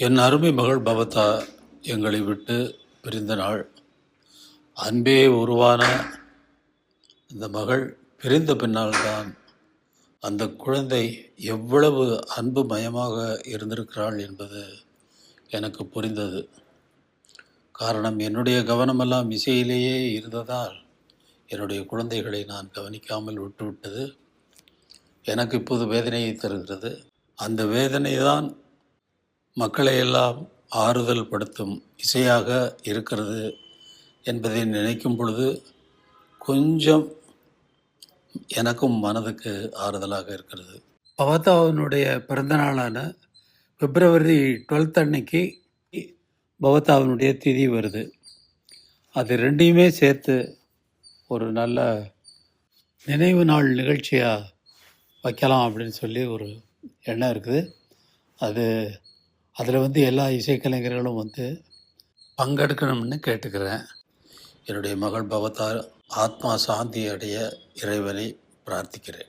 என் அருமை மகள் பவதா எங்களை விட்டு பிரிந்த நாள். அன்பே உருவான இந்த மகள் பிரிந்த பின்னால்தான் அந்த குழந்தை எவ்வளவு அன்பு மயமாக இருந்திருக்கிறாள் என்பது எனக்கு புரிந்தது. காரணம் என்னுடைய கவனமெல்லாம் இசையிலேயே இருந்ததால் என்னுடைய குழந்தைகளை நான் கவனிக்காமல் விட்டுவிட்டது. எனக்கு இப்போது வேதனையை தருகிறது. அந்த வேதனை தான் மக்களை எல்லாம் ஆறுதல் படுத்தும் இசையாக இருக்கிறது என்பதை நினைக்கும் பொழுது கொஞ்சம் எனக்கும் மனதுக்கு ஆறுதலாக இருக்கிறது. பவதாவினுடைய பிறந்த நாளான பிப்ரவரி டுவெல்த் அன்னைக்கு பவதாவினுடைய திதி வருது. அது ரெண்டையுமே சேர்த்து ஒரு நல்ல நினைவு நாள் நிகழ்ச்சியாக வைக்கலாம் அப்படின்னு சொல்லி ஒரு எண்ணம் இருக்குது. அது அதில் வந்து எல்லா இசைக்கலைஞர்களும் வந்து பங்கெடுக்கணும்னு கேட்டுக்கிறேன். என்னுடைய மகள் பவதார் ஆத்மா சாந்தி அடைய இறைவனை பிரார்த்திக்கிறேன்.